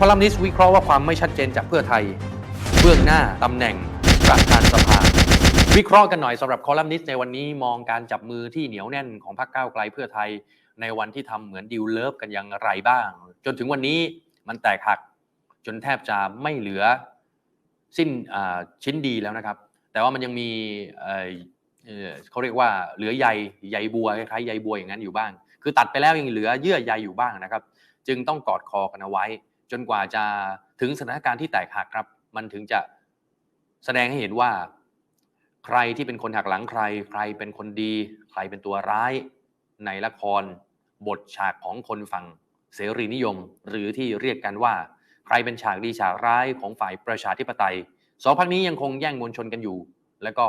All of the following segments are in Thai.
คอลัมนิสต์วิเคราะห์ว่าความไม่ชัดเจนจากเพื่อไทย เบื้องหน้าตำแหน่งประธานสภา วิเคราะห์กันหน่อยสำหรับคอลัมนิสต์ในวันนี้มองการจับมือที่เหนียวแน่นของพรรคก้าวไกลเพื่อไทย ในวันที่ทำเหมือนดิวเลิฟกันอย่างไรบ้าง จนถึงวันนี้มันแตกหัก จนแทบจะไม่เหลือสิ้นชิ้นดีแล้วนะครับ แต่ว่ามันยังมีเเเขาเรียกว่าเหลือใยใยบัวคล้ายใยบัวอย่างนั้นอยู่บ้าง คือตัดไปแล้วยังเหลือเยื่อใยอยู่บ้างนะครับ จึงต้องกอดคอกันเอาไว้ จนกว่าจะถึงสถานการณ์ที่แตกหักครับ มันถึงจะแสดงให้เห็นว่า ใครที่เป็นคนหักหลังใคร ใครเป็นคนดี ใครเป็นตัวร้ายในละคร บทฉากของคนฝั่งเสรีนิยม หรือที่เรียกกันว่า ใครเป็นฉากดีฉากร้ายของฝ่ายประชาธิปไตยสองพักนี้ยังคงแย่งมวลชนกันอยู่ แล้วก็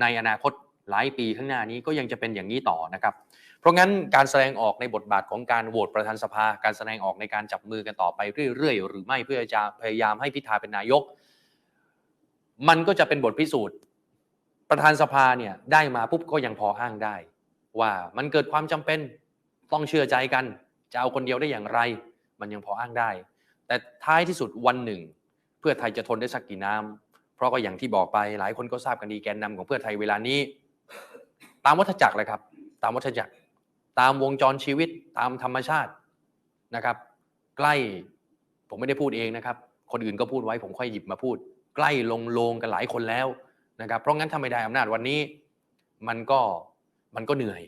ในอนาคต หลายปีข้างหน้านี้ก็ยังจะเป็นอย่างนี้ต่อนะครับ เพราะงั้นการแสดงออกในบทบาทของการโหวตประธานสภา การแสดงออกในการจับมือกันต่อไปเรื่อยๆ หรือไม่เพื่อจะพยายามให้พิธาเป็นนายก มันก็จะเป็นบทพิสูจน์ ประธานสภาเนี่ยได้มาปุ๊บก็ยังพออ้างได้ ว่ามันเกิดความจำเป็นต้องเชื่อใจกัน จะเอาคนเดียวได้อย่างไร มันยังพออ้างได้ แต่ท้ายที่สุดวันหนึ่ง เพื่อไทยจะทนได้สักกี่น้ำเพราะก็อย่างที่บอกไปหลายคนก็ทราบกันดีแกนนำของเพื่อไทยเวลานี้ ตามวัฏจักรเลยครับ ตามวัฏจักร ตามวงจรชีวิตตามธรรมชาตินะครับ ใกล้ผมไม่ได้พูดเองนะครับ คนอื่นก็พูดไว้ผมค่อยหยิบมาพูด ใกล้ลงโลงกันหลายคนแล้วนะครับ เพราะงั้นถ้าไม่ได้อำนาจวันนี้ มันก็มันก็เหนื่อย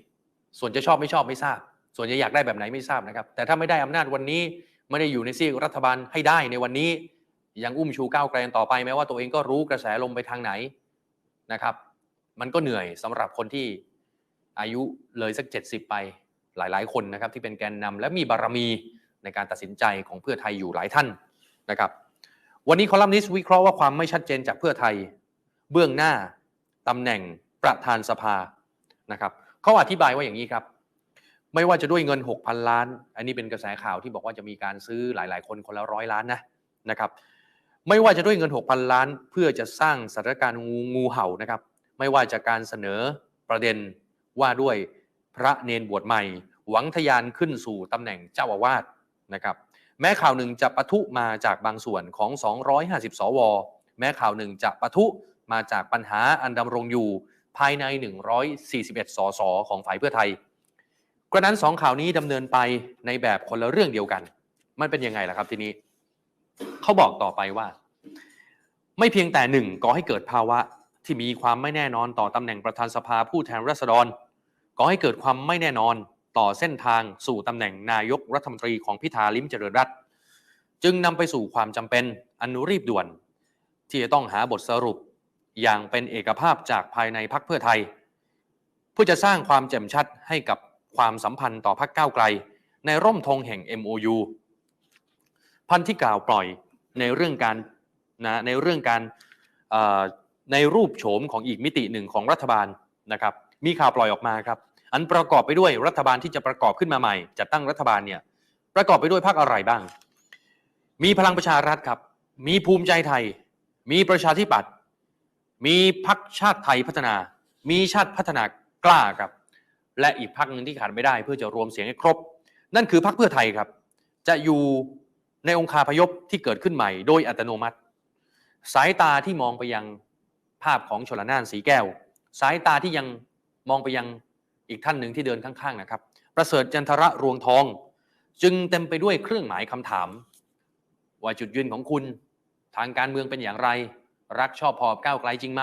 ส่วนจะชอบไม่ชอบไม่ทราบ ส่วนจะอยากได้แบบไหนไม่ทราบนะครับ แต่ถ้าไม่ได้อำนาจวันนี้ไม่ได้อยู่ในซีกรัฐบาลให้ได้ในวันนี้ยังอุ้มชูก้าวไกลต่อไปแม้ว่าตัวเองก็รู้กระแสลมไปทางไหนนะครับ มันก็เหนื่อยสำหรับคนที่ อายุเลยสัก 70 ไปหลาย ๆ คนนะครับที่เป็นแกนนำและมีบารมีในการตัดสินใจของเพื่อไทยอยู่หลายท่านนะครับ วันนี้คอลัมนิสต์วิเคราะห์ว่าความไม่ชัดเจนจากเพื่อไทย เบื้องหน้าตำแหน่งประธานสภานะครับเขาอธิบายว่าอย่างนี้ครับ ไม่ว่าจะด้วยเงิน 6,000 ล้าน อันนี้เป็นกระแสข่าวที่บอกว่าจะมีการซื้อหลาย ๆ คนคนละร้อยล้านนะนะครับ ไม่ว่าจะด้วยเงิน 6,000 ล้าน เพื่อจะสร้างสถานการณ์งูงูเห่านะครับ ไม่ว่าจะการเสนอประเด็น ว่าด้วยพระเนนบวชใหม่ หวังทะยานขึ้นสู่ตำแหน่งเจ้าอาวาสนะครับแม้ข่าวหนึ่งจะปะทุมาจากบางส่วนของ 250 สว แม้ข่าวหนึ่งจะปะทุมาจากปัญหาอันดำรงอยู่ภายใน 141 สสของฝ่ายเพื่อไทย กระนั้นสองข่าวนี้ดำเนินไปในแบบคนละเรื่องเดียวกัน มันเป็นยังไงล่ะครับทีนี้ เขาบอกต่อไปว่า ไม่เพียงแต่หนึ่งก่อให้เกิดภาวะที่มีความไม่แน่นอนต่อตำแหน่งประธานสภาผู้แทนราษฎร ก่อให้เกิดความไม่แน่นอนต่อเส้นทางสู่ตำแหน่งนายกรัฐมนตรีของพิธาลิมเจริญรัตจึงนำไปสู่ความจำเป็นอันรีบด่วน ที่จะต้องหาบทสรุปอย่างเป็นเอกภาพจากภายในพักเพื่อไทย เพื่อจะสร้างความแจ่มชัดให้กับความสัมพันธ์ต่อพักก้าวไกล ในร่มธงแห่ง MOU พันที่กล่าวปล่อยในเรื่องการนะในเรื่องการในรูปโฉมของอีกมิติหนึ่งของรัฐบาลนะครับ มีข่าวปล่อยออกมาครับอันประกอบไปด้วยรัฐบาลที่จะประกอบขึ้นมาใหม่จัดตั้งรัฐบาลเนี่ยประกอบไปด้วยพรรคอะไรบ้าง มีพลังประชารัฐครับ มีภูมิใจไทย มีประชาธิปัตย์มีพรรคชาติไทยพัฒนา มีชาติพัฒนากล้าครับ และอีกพรรคหนึ่งที่ขาดไม่ได้เพื่อจะรวมเสียงให้ครบ นั่นคือพรรคเพื่อไทยครับ จะอยู่ในองคาพยพที่เกิดขึ้นใหม่โดยอัตโนมัติ สายตาที่มองไปยังภาพของชลนานสีแก้ว สายตาที่ยัง มองไปยังอีกท่านหนึ่งที่เดินข้างๆนะครับ ประเสริฐจันทระรวงทอง จึงเต็มไปด้วยเครื่องหมายคำถาม ว่าจุดยืนของคุณ ทางการเมืองเป็นอย่างไร รักชอบพอก้าวไกลจริงไหม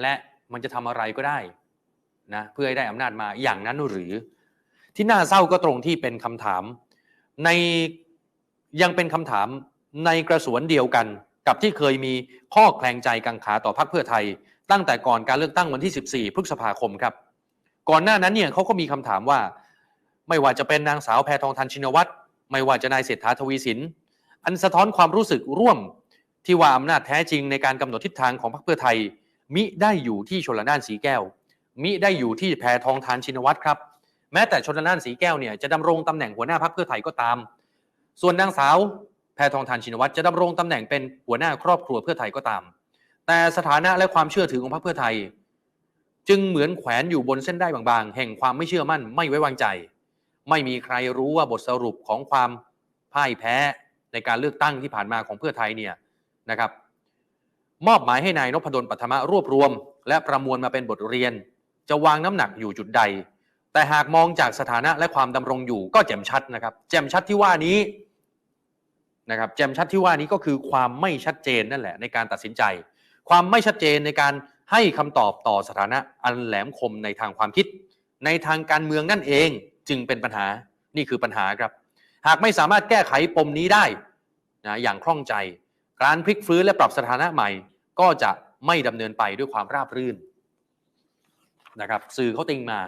และมันจะทำอะไรก็ได้นะเพื่อให้ได้อำนาจมาอย่างนั้นหรือ ที่น่าเศร้าก็ตรงที่เป็นคำถาม ในยังเป็นคำถามในกระสวนเดียวกันกับที่เคยมีข้อแคลงใจกังขาต่อพรรคเพื่อไทย ตั้งแต่ก่อนการเลือกตั้งวันที่ 14 พฤษภาคมครับ ก่อนหน้านั้นเนี่ยเขาก็มีคำถามว่า ไม่ว่าจะเป็นนางสาวแพทองทันชินวัตรไม่ว่าจะนายเศรษฐาทวีสิน อันสะท้อนความรู้สึกร่วมที่ว่าอำนาจแท้จริงในการกำหนดทิศทางของพรรคเพื่อไทย มิได้อยู่ที่ชลนานสีแก้ว มิได้อยู่ที่แพทองทานชินวัตรครับแม้แต่ชนละนานสีแก้วเนี่ยจะดำรงตำแหน่งหัวหน้าพรรคเพื่อไทยก็ตาม ส่วนนางสาวแพทองทานชินวัตรจะดำรงตำแหน่งเป็นหัวหน้าครอบครัวเพื่อไทยก็ตาม แต่สถานะและความเชื่อถือของพรรคเพื่อไทย จึงเหมือนแขวนอยู่บนเส้นได้บางๆ แห่งความไม่เชื่อมั่นไม่ไว้วางใจ ไม่มีใครรู้ว่าบทสรุปของความพ่ายแพ้ในการเลือกตั้งที่ผ่านมาของเพื่อไทยเนี่ยนะครับ มอบหมายให้นายนพดลปัทมะรวบรวม และประมวลมาเป็นบทเรียน จะวางน้ำหนักอยู่จุดใด แต่หากมองจากสถานะและความดำรงอยู่ก็แจ่มชัดนะครับ แจ่มชัดที่ว่านี้นะครับแจ่มชัดที่ว่านี้ก็คือความไม่ชัดเจนนั่นแหละในการตัดสินใจ ความไม่ชัดเจนในการให้คำตอบต่อสถานะอันแหลมคมในทางความคิด ในทางการเมืองนั่นเองจึงเป็นปัญหานี่คือปัญหาครับ หากไม่สามารถแก้ไขปมนี้ได้นะอย่างคล่องใจ การพลิกฟื้นและปรับสถานะใหม่ ก็จะไม่ดำเนินไปด้วยความราบรื่นนะครับสื่อเขาติงมา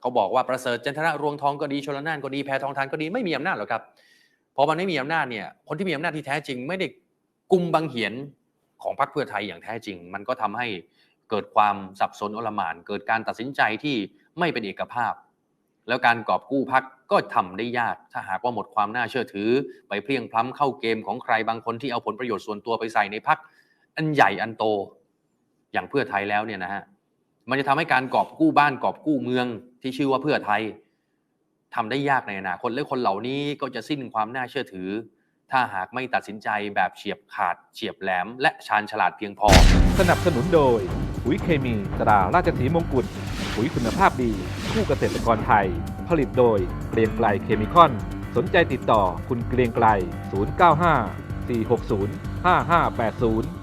เขาบอกว่าประเสริฐจันทระรวงทองก็ดีชลนานก็ดีแพทองทานก็ดีไม่มีอำนาจหรอกครับพราะมันไม่มีอำนาจเนี่ยคนที่มีอำนาจที่แท้จริง ไม่ได้กุมบังเหียน ของพรรคเพื่อไทยอย่างแท้จริง มันก็ทำให้เกิดความสับสนอลหม่านเกิดการตัดสินใจที่ไม่เป็นเอกภาพ แล้วการกอบกู้พักก็ทำได้ยาก ถ้าหากว่าหมดความน่าเชื่อถือ ไปเพลียงพล้ำเข้าเกมของใครบางคนที่เอาผลประโยชน์ส่วนตัวไปใส่ในพักอันใหญ่อันโตอย่างเพื่อไทยแล้วเนี่ยนะฮะมันจะทำให้การกอบกู้บ้านกอบกู้เมืองที่ชื่อว่าเพื่อไทยทำได้ยากในอนาคตและคนเหล่านี้ก็จะสิ้นความน่าเชื่อถือ ถ้าหากไม่ตัดสินใจแบบเฉียบขาดเฉียบแหลม และชาญฉลาดเพียงพอ สนับสนุนโดยปุ๋ยเคมีตราราชสีมงกุฎปุ๋ยคุณภาพดีคู่เกษตรกรไทย ผลิตโดยเกรียงไกลเคมีคอน สนใจติดต่อคุณเกรียงไกล 095 460 5580